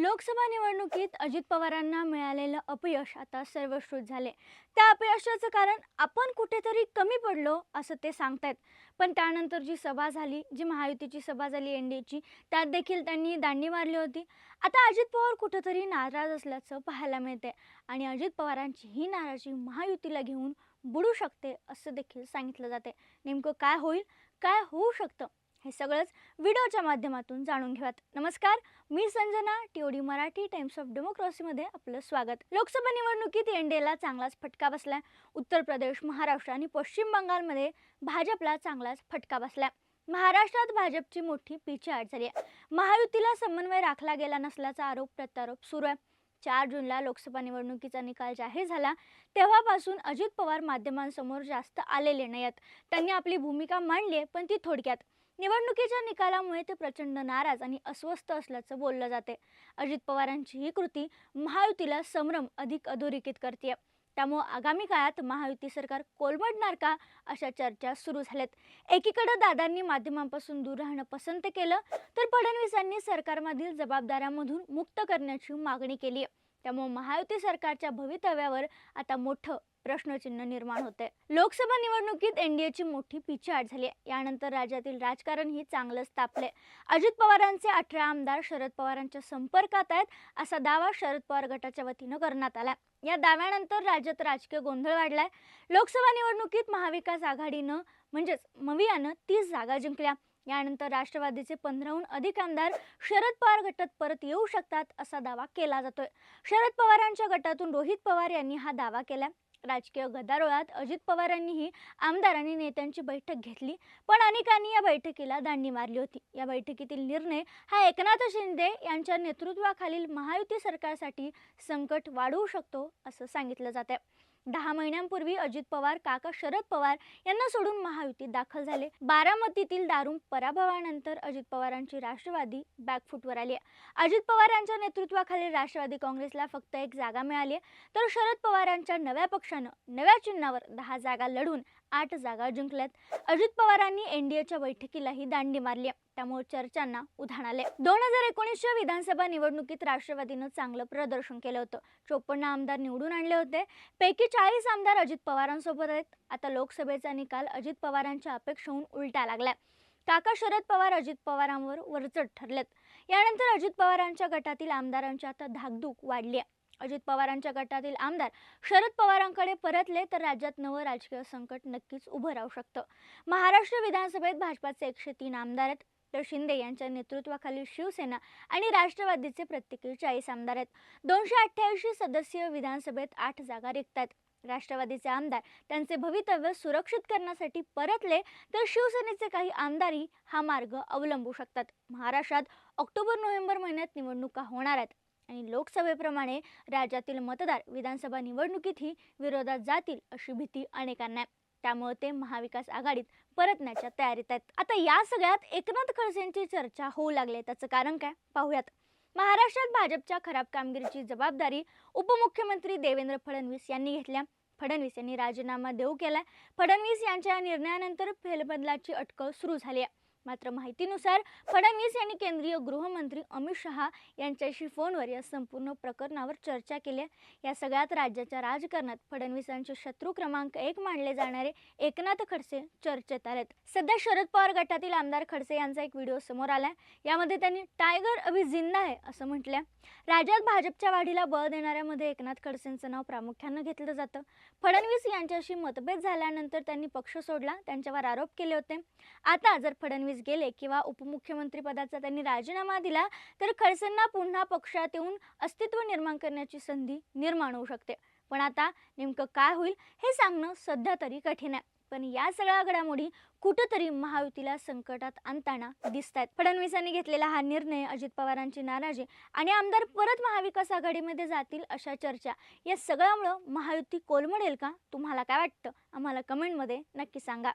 लोकसभा निवडणुकीत अजित पवारांना मिळालेलं अपयश आता सर्वश्रुत झाले. त्या अपयशाचं कारण आपण कुठेतरी कमी पडलो असं ते सांगतायत. पण त्यानंतर जी सभा झाली जी महायुतीची सभा झाली एन डीची त्यात देखील त्यांनी दांडी मारली होती. आता अजित पवार कुठेतरी नाराज असल्याचं पाहायला मिळते आणि अजित पवारांची ही नाराजी महायुतीला घेऊन बुडू शकते असं देखील सांगितलं जाते नेमकं काय होईल काय होऊ शकतं? हे सगळंच व्हिडिओच्या माध्यमातून जाणून घेऊयात. नमस्कार मी Sanjana TOD Marathi times of डेमोक्रेसीमध्ये आपलं स्वागत. लोकसभा निवडणुकीत एनडीएला चांगलाच फटका बसलाय. उत्तर प्रदेश महाराष्ट्र आणि पश्चिम बंगालमध्ये भाजपला चांगलाच फटका बसलाय. महाराष्ट्रात भाजपची मोठी पिछेहाट झाली आहे. महायुतीला समन्वय राखला गेला नसल्याचा आरोप प्रत्यारोप सुरू आहे. चार जूनला लोकसभा निवडणुकीचा निकाल जाहीर झाला. तेव्हापासून अजित पवार माध्यमांसमोर जास्त आलेले नाहीत त्यांनी आपली भूमिका मांडली आहे पण ती थोडक्यात निवडणुकीच्या निकालामुळे ते प्रचंड नाराज आणि अस्वस्थ असल्याचं बोललं जाते. अजित पवारांची ही कृती महायुतीला संभ्रम अधिक अधोरेखित करते त्यामुळे आगामी काळात महायुती सरकार कोलमडणार का अशा चर्चा सुरू झाल्यात. एकीकडे दादांनी माध्यमांपासून दूर राहणं पसंत केलं तर फडणवीसांनी सरकारमधील जबाबदाऱ्यांमधून मुक्त करण्याची मागणी केली आहे त्यामुळे महायुती सरकारच्या भवितव्यावर आता मोठं प्रश्नचिन्ह निर्माण होते लोकसभा निवडणुकीत एनडीएची मोठी पिछेहाट झाली आहे यानंतर राज्यातील राजकारण ही चांगलंच तापले अजित पवारांचे अठरा आमदार शरद पवारांच्या संपर्कात आहेत असा दावा शरद पवार गटाच्या वतीनं करण्यात आला या दाव्यानंतर राज्यात राजकीय गोंधळ वाढलाय. लोकसभा निवडणुकीत महाविकास आघाडीनं म्हणजेच मवियानं तीस जागा जिंकल्या. यानंतर राष्ट्रवादीचे पंधराहून अधिक आमदार शरद पवार गटात परत येऊ शकतात असा दावा केला जातोय. शरद पवारांच्या गटातून रोहित पवार यांनी हा दावा केला राजकीय गदारोळात अजित पवारांनीही आमदार आणि नेत्यांची बैठक घेतली पण अनेकांनी या बैठकीला दांडी मारली होती. या बैठकीतील निर्णय हा एकनाथ शिंदे यांच्या नेतृत्वाखालील महायुती सरकारसाठी संकट वाढवू शकतो असं सांगितलं जाते दहा महिन्यांपूर्वी अजित पवार काका शरद पवार यांना सोडून महायुतीत दाखल झाले. बारामतीतील दारुण पराभवानंतर अजित पवारांची राष्ट्रवादी बॅकफुटवर आली आहे. अजित पवार यांच्या नेतृत्वाखालील राष्ट्रवादी काँग्रेसला फक्त एक जागा मिळाली तर शरद पवारांच्या नव्या पक्षानं नव्या चिन्हावर दहा जागा लढून आठ जागा जिंकल्यात. अजित पवारांनी एनडीएच्या बैठकीलाही दांडी मारली आहे. त्यामुळे चर्चांना उधाण आले दोन हजार एकोणीसच्या विधानसभा निवडणुकीत राष्ट्रवादीनं चांगलं प्रदर्शन केलं होतं. चोपन्न आमदार निवडून आणले होते. पैकी चाळीस आमदार अजित पवारांसोबत आहेत. आता लोकसभेचा निकाल अजित पवारांच्या अपेक्षेहून उलटा लागलाय. काका शरद पवार अजित पवारांवर वरचढ ठरलेत. यानंतर अजित पवारांच्या गटातील आमदारांची आता धाकधूक वाढली आहे. अजित पवारांच्या गटातील आमदार शरद पवारांकडे परतले तर राज्यात नवं राजकीय संकट नक्कीच उभं राहू शकतं. महाराष्ट्र विधानसभेत भाजपाचे एकशे तीन आमदार आहेत. तर शिंदे यांच्या नेतृत्वाखाली शिवसेना आणि राष्ट्रवादीचे प्रत्येकी चाळीस आमदार आहेत. दोनशे अठ्ठ्याऐंशी सदस्यीय विधानसभेत आठ जागा रिक्त आहेत राष्ट्रवादीचे आमदार त्यांचे भवितव्य सुरक्षित करण्यासाठी परतले तर शिवसेनेचे काही आमदारही हा मार्ग अवलंबू शकतात. महाराष्ट्रात ऑक्टोबर नोव्हेंबर महिन्यात निवडणुका होणार आहेत. आणि लोकसभेप्रमाणे राज्यातील मतदार विधानसभा निवडणुकीतही विरोधात जातील अशी भीती अनेकांना आहे. त्यामुळे ते महाविकास आघाडीत परतण्याच्या तयारीत आहेत. आता या सगळ्यात एकनाथ खडसेंची चर्चा होऊ लागली. त्याचं कारण काय? पाहूयात. महाराष्ट्रात भाजपच्या खराब कामगिरीची जबाबदारी उपमुख्यमंत्री देवेंद्र फडणवीस यांनी घेतल्या. फडणवीस यांनी राजीनामा देऊ केला फडणवीस यांच्या या निर्णयानंतर फेरबदलाची अटकळ सुरू झाली आहे. मात्र माहितीनुसार फडणवीस यांनी केंद्रीय गृहमंत्री अमित शहा यांच्याशी फोनवर या संपूर्ण प्रकरणावर चर्चा केली या सगळ्यात राज्याच्या राजकारणात फडणवीसांचे शत्रू क्रमांक एक मानले जाणारे एकनाथ खडसे चर्चेत आलेत. सध्या शरद पवार गटातील आमदार खडसे यांचा एक व्हिडिओ समोर आलाय. यामध्ये त्यांनी टायगर अभि जिंदा आहे असं म्हटलंय. राज्यात भाजपच्या वाढीला बळ देणाऱ्यामध्ये एकनाथ खडसेंचं नाव प्रामुख्यानं घेतलं जातं. फडणवीस यांच्याशी मतभेद झाल्यानंतर त्यांनी पक्ष सोडला. त्यांच्यावर आरोप केले होते. आता जर फडणवीस गेले किंवा उपमुख्यमंत्री पदाचा त्यांनी राजीनामा दिला तर खडसेंना पुन्हा पक्षात येऊन अस्तित्व निर्माण करण्याची संधी निर्माण होऊ शकते. पण आता नेमकं काय होईल हे सांगणं सध्या तरी कठीण आहे. पण या सगळ्या घडामोडी कुठंतरी महायुतीला संकटात आणताना दिसत आहेत फडणवीसांनी घेतलेला हा निर्णय अजित पवारांची नाराजी आणि आमदार परत महाविकास आघाडीमध्ये जातील अशा चर्चा या सगळ्यामुळं महायुती कोलमडेल का? तुम्हाला काय वाटतं? आम्हाला कमेंटमध्ये नक्की सांगा.